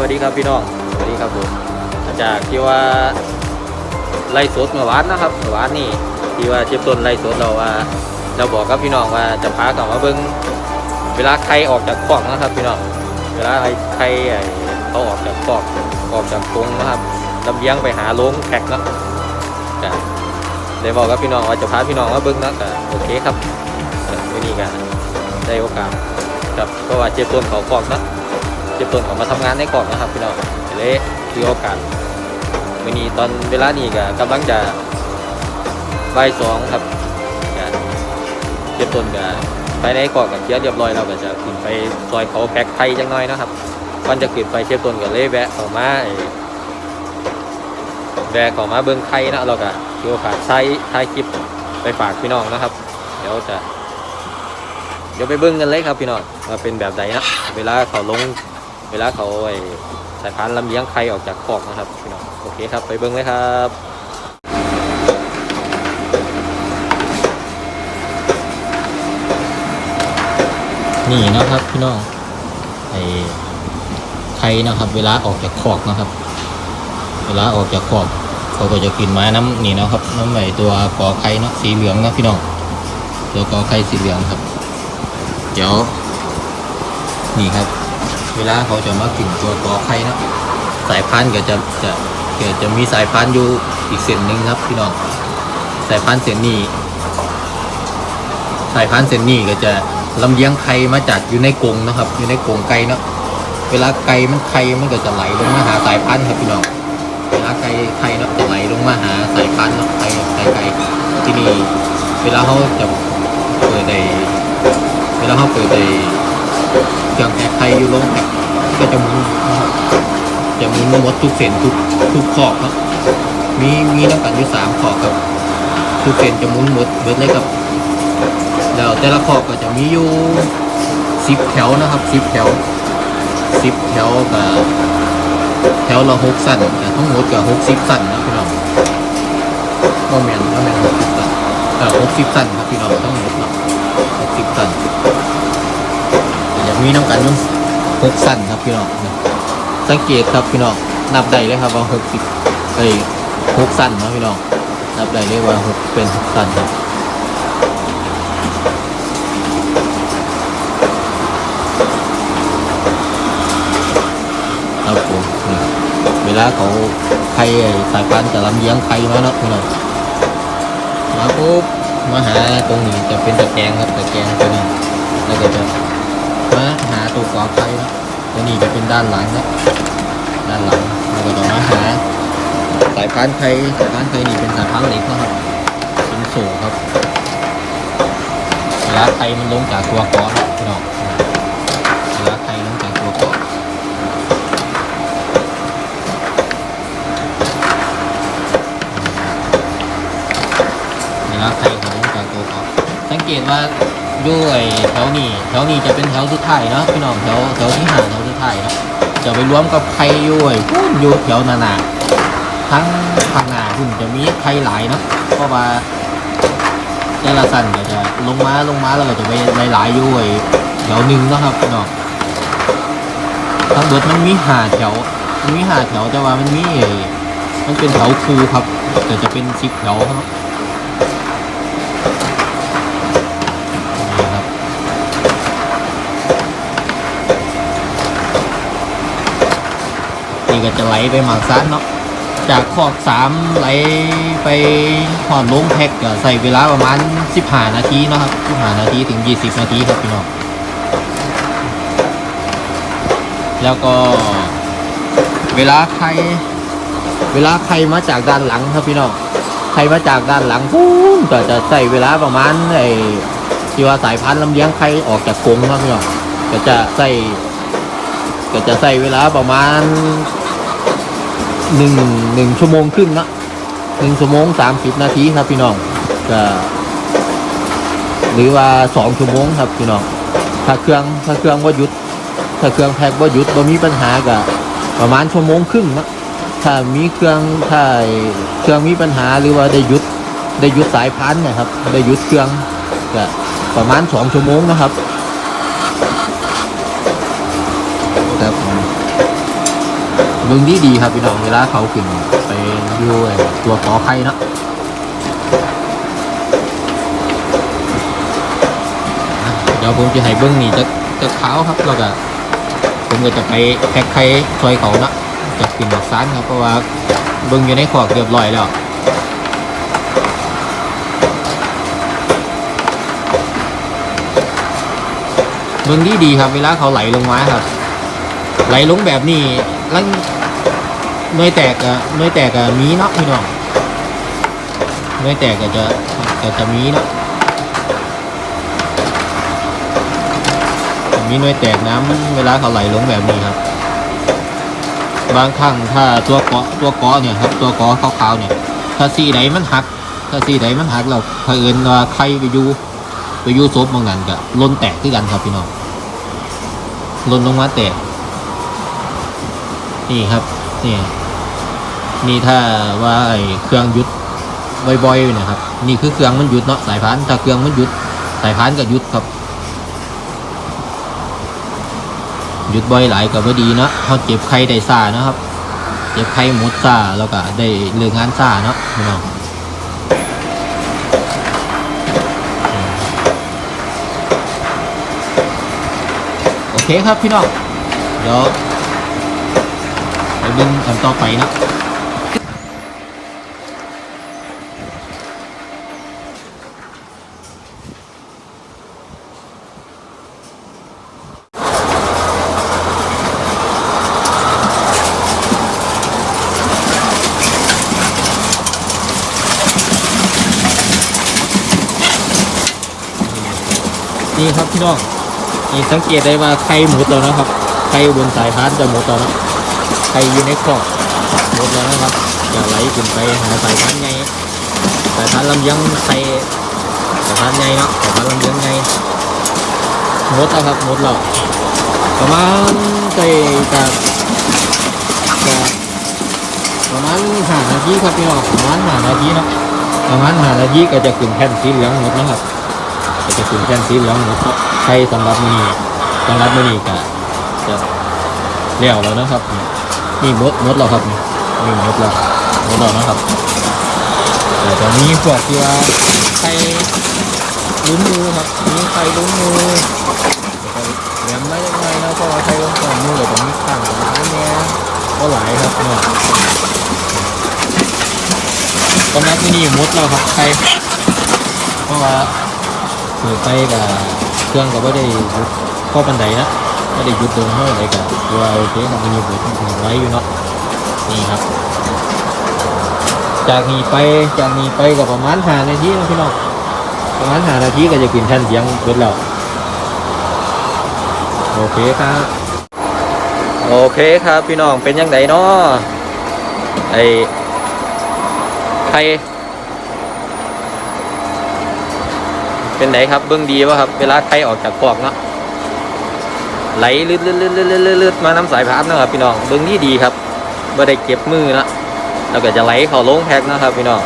สวัสดีครับพี่น้อง สวัสดีครับผมจากที่ว่าไล่สดเมื่อวานนะครับเมื่อวานนี่ที่ว่าเชฟต้นไล่สดเราว่าเราบอกกับพี่น้องว่าจะพากลับมาเบิ้งเวลาใครออกจากคอกนะครับพี่น้องเวลาใครเขาออกจากคอกออกจากกรงนะครับลำเลียงไปหาโรงแขกเนาะก็เลยบอกกับพี่น้องว่าจะพาพี่น้องมาเบิ้งนะก็โอเคครับก็วันนี้ก็ได้โอกาสครับเพราะว่าเชฟต้นเขาคอกเนาะ เจ็บต้นออกมาทำงานในกล่องนะครับพี่น้องเลยถือโอกาสวันนี้ตอนเวลานี้ก็กำลังจะบ่ายสองครับเจ็บต้นก็ไปในกล่องกับเชียร์เรียบร้อยแล้วก็จะขึ้นไปซอยเขาแพ็คไทยจังน้อยนะครับก่อนจะขึ้นไปเชฟต้นก็เลยแวะเข้ามาแวะเข้ามาเบิ้งไข่นะเราก็ถือโอกาสใช้ถ่ายคลิปไปฝากพี่น้องนะครับ เดี๋ยวจะเดี๋ยวไปเบิ้งกันเลยครับพี่น้องว่าเป็นแบบใดนะเวลาเขาลง เวลาเขาไอสายพานลำเลียงไข่ออกจากคอกนะครับพี่น้องโอเคครับไปเบิ้งเลยครับนี่นะครับพี่น้องไอ้ไข่นะครับ เวลาออกจากคอกนะครับ เวลาออกจากคอก เขาก็จะกินไม้น้ำนี่นะครับ น้ำใหม่ตัวกอไข่เนาะสีเหลืองนะพี่น้องตัวกอไข่สีเหลืองครับ เดี๋ยว นี่ครับ เวลาเขาจะมากินตัวกอไข่นะสายพันธุ์ก็จะจะก็จะมีสายพันธุ์อยู่อีกเส้นหนึ่งครับพี่น้องสายพันธุ์เส้นนี้สายพันธุ์เส้นนี้ก็จะลำเลียงไข่มาจากอยู่ในกรงนะครับ อยู่ในกรงไก่เนาะเวลาไก่มันไข่มันก็จะไหลลงมาหาสายพันธุ์ครับพี่น้องเวลาไก่ไข่เนาะจะไหลลงมาหาสายพันธุ์เนาะไก่ไก่ไก่ที่นี่เวลาเขาจะเปิดในเวลาเขาเปิดใน เครื่องแพ็คไทยอยู่ลงแพ็คก็จะหมุนนะครับจะหมุนหมดทุกเส้นทุกทุกขอบครับ มีมีน้ำกันอยู่สามขอบครับ ทุกเส้นจะหมุนหมดเบิดเลยครับแล้วแต่ละขอบก็จะมีอยู่สิบแถวนะครับสิบแถวสิบแถวกับแถวละหกสั้นแต่ทั้งหมดกับหกสิบสั้นนะพี่น้องโมเมนต์โมเมนต์หกสิบสั้นเออหกสิบสั้นครับพี่น้องทั้งหมดเนาะหกสิบสั้น มีน้ำกันอยุ่หกสั้นครับพี่น้องสังเกตครับพี่น้องนับได้เลยครับว่าหกสิบไอ้ยหกสั้นนะพี่น้องนับได้เลยว่าหกเป็นหกสั้นครับครับผมเวลาเขาใครไอ้สายพันธุ์จะลำเลียงใครมาเนาะพี่น้องมาปุ๊บมาหาตรงนี้จะเป็นตะแกรงครับตะแกรงตัวนี้แล้วก็จะ มาหาตัวกอไข่นะตัวนี้จะเป็นด้านหลังนะด้านหลังเราก็จะมาหาสายพานไข่สายพานไข่นี่เป็นสายพานเหล็กนะครับเป็นโซ่ครับเวลาไข่มันลงจากตัวกอนะพี่น้องเวลาไข่ลงจากตัวกอเวลาไข่เขาลงจากตัวกอนสังเกตว่า ด้วยแถวนี้แถวนี้จะเป็นแถวสุดท้ายเนาะพี่น้องแถวแถวที่หาแถวสุดท้ายเนาะจะไปรวมกับไข่ย้ยพุ่นอยู่แถวนานาทั้งข้างหน้าพุ่นจะมีไข่หลายเนาะเพราะว่าแต่ละสันก็จะลงมาลงมาแล้วก็จะไปหลายๆยู่อ้แถวหนึ่งนะครับพี่น้องทั้งเบิดมันมีหาแถวมันมีหาแถวแต่ว่ามันมีมันเป็นแถวคูครับแต่จะเป็นสิบแถวครับ นี่ครับ ก็จะไหลไปหมากซานเนาะจากขอกสามไหลไปหอดลงแพ็กก็ใส่เวลาประมาณ15นาทีเนาะครับ15นาทีถึง20นาทีครับพี่น้องแล้วก็เวลาใครเวลาใครมาจากด้านหลังครับพี่น้องใครมาจากด้านหลังปุ๊บก็จะใส่เวลาประมาณไอ้ที่ว่าสายพันธุ์ลำเลียงไข่ออกจากกรงครับพี่น้องก็จะใส่ก็จะใส่เวลาประมาณ หนึ่งหนึ่งชั่วโมงครึ่งนะหนึ่งชั่วโมงสามสิบนาทีครับพี่น้องก็หรือว่าสองชั่วโมงครับพี่น้องถ้าเครื่องถ้าเครื่องว่าหยุด ถ้าเครื่องแพ็คว่าหยุดบ่มีปัญหาก็ประมาณชั่วโมงครึ่งนะถ้ามีเครื่องถ้าเครื่องมีปัญหาหรือว่าได้หยุดได้หยุดสายพันธุ์นะครับได้หยุดเครื่องก็ประมาณสองชั่วโมงนะครับ เบิ่งดีดีครับพี่น้องเวลาเขาขึ้นไปอยู่ไอ้ตัวกอไข่เนาะเดี๋ยวผมจะให้เบิ่งนี่จะจะขาวครับแล้วก็ผมก็จะไปแพ็คไข่ซอยเขาเนาะจะกินหมักซานครับเพราะว่าเบิ่งอยู่ในขอกเรียบร้อยแล้วเบิ่งดีดีครับเวลาเขาไหลลงมาครับไหลลงแบบนี้ลัง หน่วยแตกอะหน่วยแตกอะมีเนาะพี่น้องหน่วยแตกก็จะก็จะมีเนาะมีหน่วยแตกน้ำเวลาเขาไหลลงแบบนี้ครับ บางครั้งถ้าตัวเกาะตัวเกาะเนี่ยครับ ตัวเกาะขาวๆเนี่ย ถ้าสีไหนมันหัก ถ้าสีไหนมันหักเราเผอิญว่าใครไปอยู่ไปอยู่ซบบางนั้นก็ล้นแตกด้วยกันครับพี่น้องล้นลงมาแตกนี่ครับนี่ นี่ถ้าว่าไอ้เครื่องหยุดบ่อยๆนะครับนี่คือเครื่องมันหยุดเนาะสายพานถ้าเครื่องมันหยุดสายพานก็หยุดครับหยุดบ่อยหลายก็บ่ดีเนาะเขาเจ็บไข้ได้ซ่านะครับ เจ็บไข้หมดซ่าแล้วก็ได้เรื่องงานซ่าเนาะพี่น้องโอเคครับพี่น้องเดี๋ยวไปเบิ่งกันต่อไปนะ นี่ครับพี่น้องนี่สังเกตได้ว่าไข่หมดแล้วนะครับไข่บนสายพานจะหมดแล้วนะไข่อยู่ในครอบหมดแล้วนะครับจะไหลขึ้นไปหาสายพานใหญ่สายพานลำเลียังไข่สายพานใหญ่เนาะสายพานลำเลียังใหญ่หมดแล้วครับหมดแล้วประมาณใจจากจากประมาณหานาทีครับพี่น้องประมาณหานาทีเนาะประมาณหานาทีก็จะขึ้นแผ่นสีเหลืองหมดนะครับ ก็จะขึ้นแท่นสีเหลืองหมดใช้สำหรับมือนี้สำหรับมือนี้ก็จะเลี้ยวแล้วนะครับนี่มดมดเราครับนี่มดเรามดเรานะครับแต่จะมีพวกที่ว่าไข่ลุ้นมือครับมีไข่ลุ้นมือแหลมไม่ได้ยังไงนะเพราะว่าไข่ลุ้นสองมือเดี๋ยวผมมีข้างร้านเนี้ยก็หลายครับเนี่ยสำหรับมือนี้มดเราครับไข่เพราะว่า เปิดไปกับเครื่องก็ไม่ได้ยุดข้อบันไดนะไม่ได้ยุดโดนเท่าไหร่กับว่าโอเคครับมันมีเปิดไว้อยู่เนาะนี่ครับ จากนี้ไปจากนี้ไปก็ประมาณหานาทีนะพี่น้องประมาณหานาทีก็จะกินแท่นเสียงเบิดแล้วโอเคครับโอเคครับพี่น้องเป็นยังไงเนาะไอใค เป็นไหนครับเบื้องดีวะครับ เวลาใครออกจากคอกเนาะไหลลืดลืดลืดลืดลืดลืดมาน้ำสายพานนะครับพี่น้องเบื้องนี้ดีครับไม่ได้เก็บมือนะแล้วก็จะไหลเข้าลงแพ็กนะครับพี่น้อง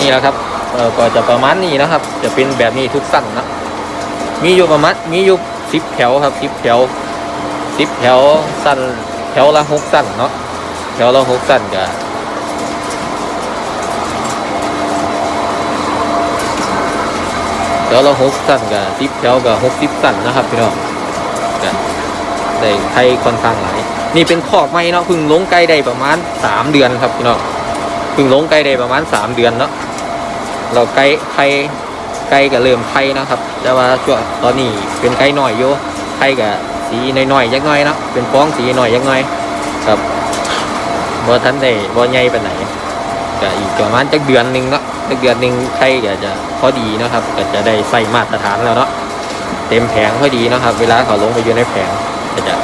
นี่แหละครับเออก็จะประมาณนี้นะครับ จะเป็นแบบนี้ทุกสั้นนะมีอยู่ประมาณมีอยู่สิบแถวครับสิบแถวสิบแถวสั้นแถวละหกสั้นเนาะแถวละหกสั้นก็ แถวละหกสั้นกับสิบแถวกับหกสิบสั้นนะครับพี่น้องก็ได้ไข่ค่อนข้างหลายนี่เป็นคอกไม้เนาะพึ่งลงไก่ได้ประมาณสามเดือนครับพี่น้องพึ่งลงไก่ได้ประมาณสามเดือนเนาะเราไก่ไข่ไก่ก็เริ่มไข่นะครับ แต่ว่าช่วงตอนนี้เป็นไก่หน่อยอยู่ไข่กับสีน้อยๆยักหน่อยเนาะเป็นฟองสีหน่อยยักหน่อยครับบ่ทันได้บ่ใหญ่ปไหนก็อีกประมาณจักเดือนหนึ่งเนาะสักเดือนหนึ่งไข่ก็จะ พอดีนะครับก็จะได้ใส่มาตรฐานแล้วเนาะเต็มแผงพอดีนะครับ เวลาเขาลงไปอยู่ในแผงก็จะ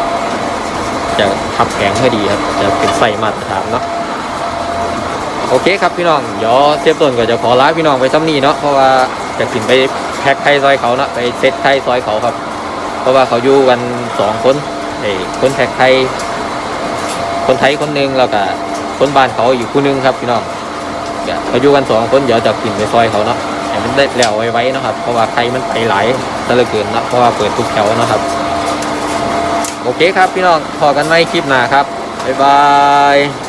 จะทับแผงพอดีครับจะเป็นใส่มาตรฐานเนาะโอเคครับพี่น้องเดี๋ยวเซฟต้นก็จะขอลาพี่น้องไปซ้ำนี้เนาะเพราะว่าจะขึ้นไปแพ็คไข่ซอยเขาเนาะไปเซตไข่ซอยเขาครับ เพราะว่าเขาอยู่กันสองคนไอ้คนแพ็คไข่คนไทยคนหนึงแล้วก็คนบ้านเขาอยู่คู่หนึงครับพี่น้องเดี๋ยวเขาอยู่กันสองคนเดี๋ยวจะกินไปซอยเขาเนาะ ให้มันได้แล้วไว้ๆนะครับ เพราะว่าใครมันไปหลายซะเหลือเกินนะเพราะว่าเปิดทุกแถวนะครับ โอเคครับพี่น้องพอกันไว้คลิปหน้าครับบ๊ายบาย